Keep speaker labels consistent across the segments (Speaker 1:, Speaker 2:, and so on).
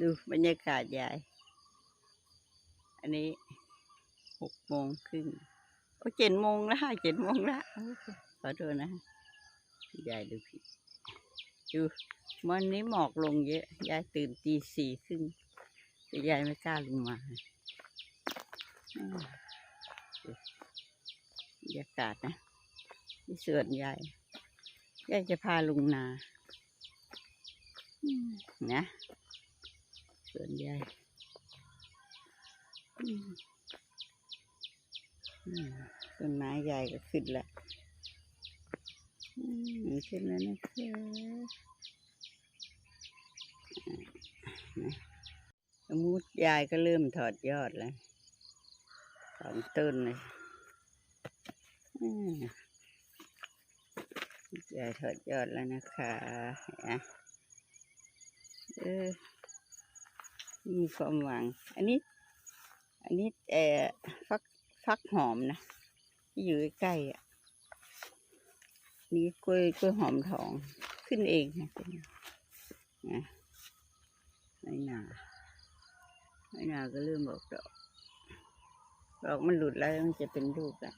Speaker 1: ดูบรรยากาศยาย อันนี้หกโมงครึ่งโอ้เจ็ดโมงแล้วเจ็ดโมงแล้วขอโทษนะยายดูผิดดูวันนี้หมอกลงเยอะ ยายตื่นตีสี่ครึ่งแต่ยายไม่กล้าลงมาอาดูบรรยากาศนะที่สวนยายยายจะพาลุงนานะ สวนยายอืมอืมต้นไม้ใหญ่ก็ขึ้นแล้วอืมขึ้นแล้วนะคะอ่านมมุติยายก็เริ่มถอดยอดแล้วสองต้นเลยยายถอดยอดแล้วนะคะอะเออ มีความหวัง อันนี้ อันนี้เอ่อฟักฟักหอมนะที่อยู่ใกล้อะนี่กล้วยกล้วยหอมทองขึ้นเองนะขึ้นนะไม่นาไม่นาก็เริ่มบอกดอกดอกมันหลุดแล้วมันจะเป็นลูกแล้ว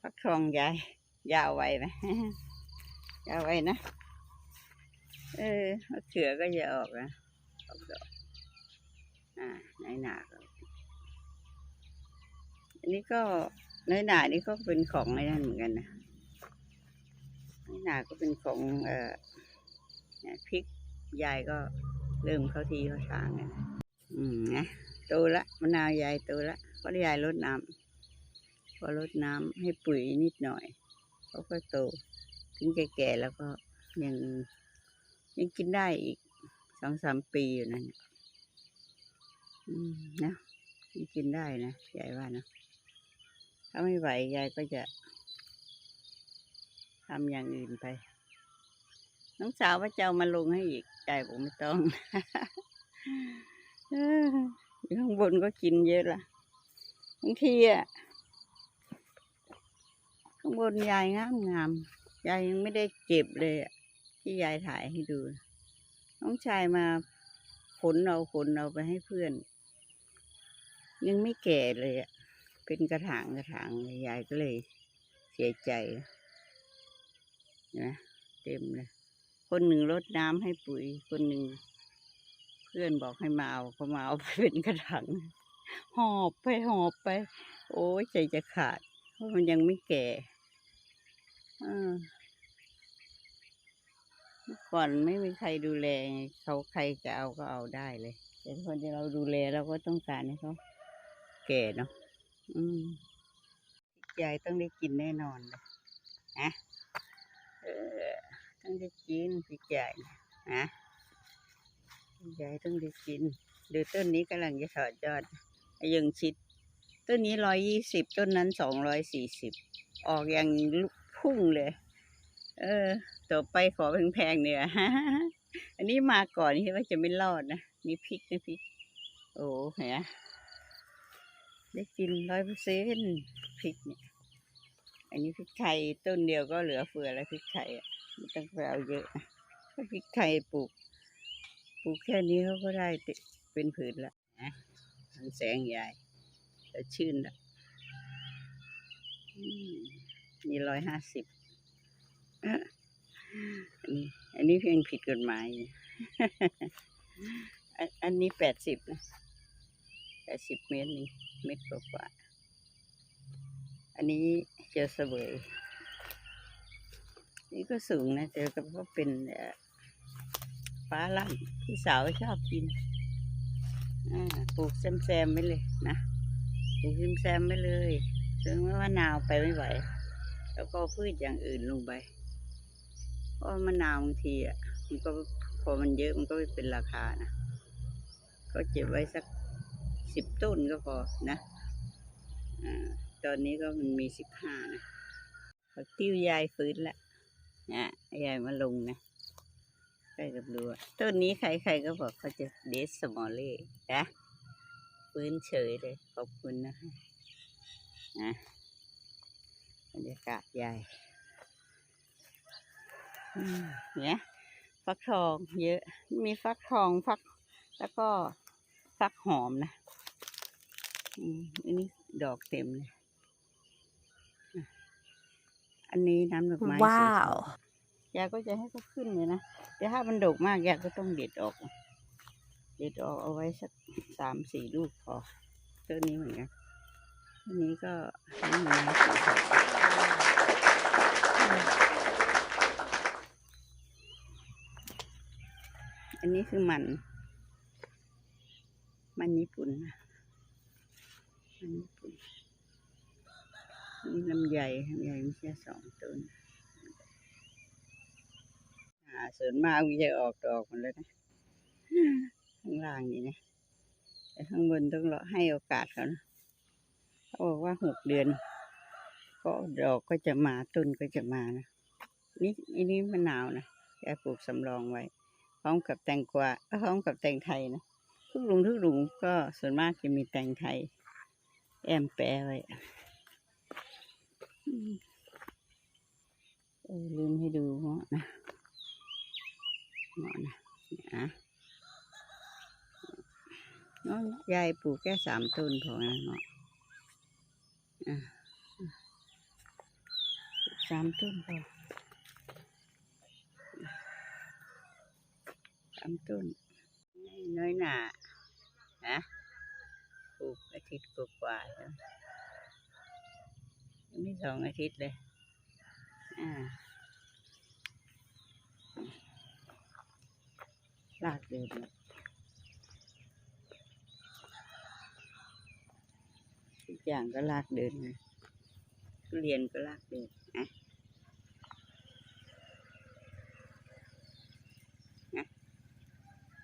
Speaker 1: ฟักทองยายยาวไวไหมยาวไวนะ เออมะเขือก็จะออกนะ ออกดอกอ่าในหนาอันนี้ก็ในหนานี่ก็เป็นของไอ้นั่นเหมือนกันนะในหนาก็เป็นของเอ่อเนี่ยพริกยายก็เริ่มเข้าทีเข้าทางแล้วนะอืมนะโตละมะนาวยายโตละเพราะยายรดน้ำพอรดน้ำให้ปุ๋ยนิดหน่อยเขาก็โต ถึงแก่ๆแล้วก็ยังยังกินได้อีก สองสามปีอยู่นั่นน่ะอืมนะกินได้นะยายว่านะถ้าไม่ไหวยายก็จะทำอย่างอื่นไป น้องสาวว่าจะเอามาลงให้อีกยายบอกไม่ต้องเอยู่ข้างบนก็กินเยอะละบางทีอะข้างบนยายงามงามยายยังไม่ได้เก็บเลยอะที่ยายถ่ายให้ดู น้องชายมาขนเอาขนเอาไปให้เพื่อน ยังไม่แก่เลยอะเป็นกระถางกระถางยายก็เลยเสียใจนะเต็มเลยคนหนึ่งรดน้ำให้ปุ๋ย คนหนึ่งเพื่อนบอกให้มาเอาก็มาเอาไปเป็นกระถางหอบไปหอบไป โอ้ยใจจะขาด เพราะมันยังไม่แก่เออเมื่อ ก่อนไม่มีใครดูแลเขาใครจะเอาก็เอาได้เลย แต่คนที่เราดูแลเราก็ต้องการให้เขาแก่เนาะอืมยายต้องได้กินแน่นอนเลยนะเออต้องได้กินพี่ใหญ่นะพี่ใหญ่ต้องได้กินดูต้นนี้กำลังจะถอดยอดยังชิด ต้นนี้ร้อยยี่สิบต้นนั้นสองร้อยสี่สิบออกอย่างพุ่งเลย เออ ต่อไปขอแพงๆเนี่ยอันนี้มาก่อนที่ว่าจะไม่รอดนะมีพริกนะพริก โอ้เห็นไหมได้กินร้อยเปอร์เซ็นพริกเนี่ย อันนี้พริกไทยต้นเดียวก็เหลือเฟือแล้วพริกไทยอะไม่ต้องไปเอาเยอะถ้าพริกไทยปลูก ปลูกแค่นี้เขาก็ได้เป็นผืนละนะทางแสงใหญ่จะชื่นละอืมนี่ร้อยห้าสิบ อันนี้ อันนี้เพียงผิดกฎหมาย อันนี้แปดสิบนะแปดสิบเมตรนี่เมตรกว่า อันนี้เจอเสวยนี่ก็สูงนะเจอก็เพราเป็นฟ้าลั่นพี่สาวชอบกินปลูกแซมๆไว้เลยนะปลูกแซมๆไว้เลยถึงแม้ว่าหนาวไปไม่ไหว แล้วก็พืชอย่างอื่นลงไป เพราะมะนาวบางทีอะมันก็พอมันเยอะมันก็ไม่เป็นราคานะก็เก็บไว้สักสิบต้นก็พอนะอ่าตอนนี้ก็มันมีสิบห้านะผักติ้วยายฟื้นละนะยายมาลงนะใกล้กับรั้วต้นนี้ใครๆก็บอกเขาจะเดสสมอลเล่นะฟื้นเฉยเลยขอบคุณนะคะนะบรรยากาศยายอืม เนี่ยฟักทองเยอะ มีฟักทองฟัก แล้วก็ฟักหอมนะอืมอันนี้ดอกเต็มเลยอะอันนี้น้ำดอกไม้สวยๆ
Speaker 2: ว้าว
Speaker 1: ยายก็จะให้เขาขึ้นเลยนะแต่ถ้ามันดกมากยายก็ต้องเด็ดออก เด็ดออกเอาไว้สักสามสี่ลูกพอต้นนี้เหมือนกันอันนี้ก็น้ำไม้สวยๆ อันนี้คือมัน มันญี่ปุ่นนะมันญี่ปุ่นนี่ลำไยลำไยมีแค่สองต้นอ่าส่วนมากมันจะออกดอกหมันแล้วนะข้างล่างนี่นะแต่ข้างบนต้องรอให้โอกาสเขานะเขาบอกว่าหกเดือน ก็ดอกก็จะมาต้นก็จะมานะนี่อันนี้มะนาวนะแกปลูกสำรองไว้ พร้อมกับแตงกวาพร้อมกับแตงไทยนะทุกหลุมทุกหลุมก็ส่วนมากจะมีแตงไทย แอมแปะไว้เออลืมให้ดูเงาะนะเงาะนะนี่ยนะเงยายปลูกแค่สามต้นพอนะเงาะอะสามต้นพอ สามต้นน้อยหนานะปลูกอาทิตย์กว่าๆแล้วยังไม่สองอาทิตย์เลย อ่าลากเดินทุกอย่างก็ลากเดินเลยทุเรียนก็ลากเดินนะ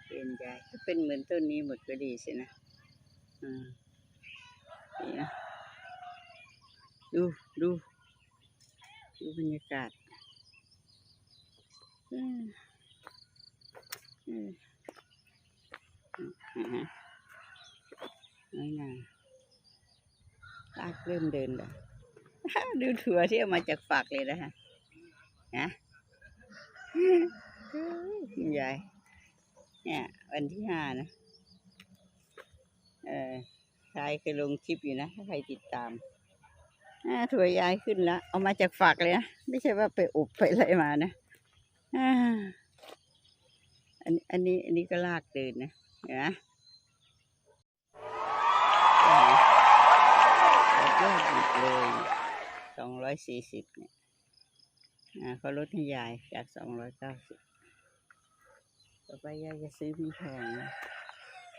Speaker 1: เป็นใจถ้า เป็นเหมือนต้นนี้หมดก็ดีสินะอ่านี่นะดูดูดูบรรยากาศอืมอืมอ่าฮะน้อยนาลากเริ่มเดินแล้วดูถั่วที่เอามาจากฝักเลยนะฮะนะคุณยาย เนี่ย วันที่ห้านะ เออชายเคยลงคลิปอยู่นะถ้าใครติดตามอ่าถั่วยายขึ้นแล้ว เอามาจากฝักเลยนะ ไม่ใช่ว่าไปอบไปอะไรมานะอันอันนี้ อันนี้ก็ลากเดินนะเห็นไหมยอดหมดเลยสองร้อยสี่สิบเนี่ยอ่าเขาลดให้ยายจากสองร้อยเก้าสิบ ต่อไปยายจะซื้อเป็นแพงนะ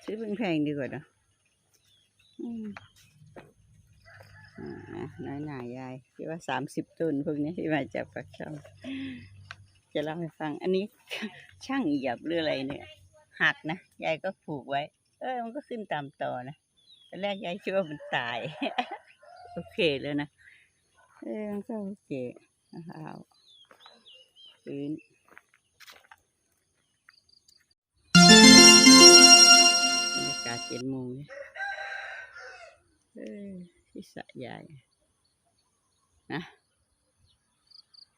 Speaker 1: ซื้อเป็นแพงดีกว่าเนอะอืมอ่าน้อยหน่ายายที่ว่าสามสิบต้นพวกนี้ที่มาจากปากช่องจะเล่าให้ฟัง อันนี้ช่างหยียบหรืออะไรเนี่ยหักนะยายก็ผูกไว้ เออมันก็ขึ้นตามต่อนะตอนแรกยายคิดว่ามันตาย โอเคแล้วนะ เออมันก็โอเคเอาพื้น กาศเจ็ดโมงเนี่ยเออที่สระยายนะ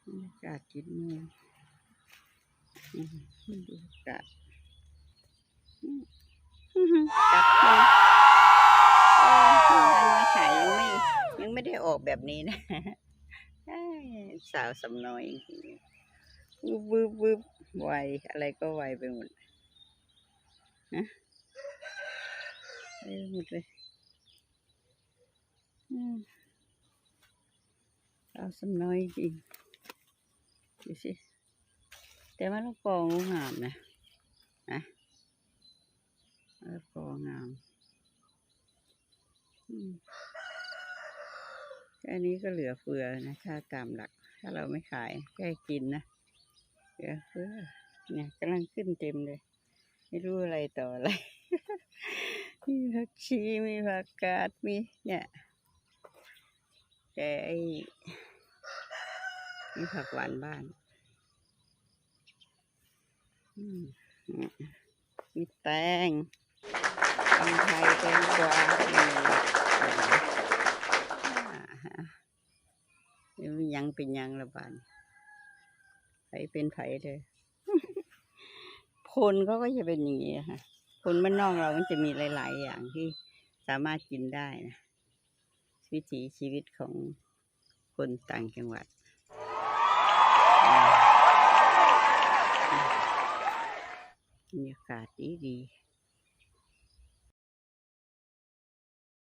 Speaker 1: บรรยากาศเจ็ดโมงดูกัดอืมกัดเลยเอออันมาขายยังไม่ยังไม่ได้ออกแบบนี้นะสาวสำน้อยจริงๆวืบวืบวืบไวอะไรก็ไวไปหมดนะ หมดเลยอืมสาวสำน้อยจริงดูสิ แต่มะละกองงามนะนะละกองงามอืมแค่นี้ก็เหลือเฟือนะถ้าตามหลัก ถ้าเราไม่ขายแค่กินนะเหลือเฟือเนี่ยกำลังขึ้นเต็มเลย ไม่รู้อะไรต่ออะไร มีผักชีมีผักกาดมีเนี่ยแต่ไอ้มีผักหวานบ้านมีแตงแตงไทยแตงกวามีนี่มียังเป็นยังละบานไผเป็นไผเลยพลเขาก็จะเป็นอย่างนี้ค่ะ คนบ้านนอกเรามันจะมีหลาย ๆ อย่างที่สามารถกินได้นะวิถีชีวิตของคนต่างจังหวัด บรรยากาศดีดีๆ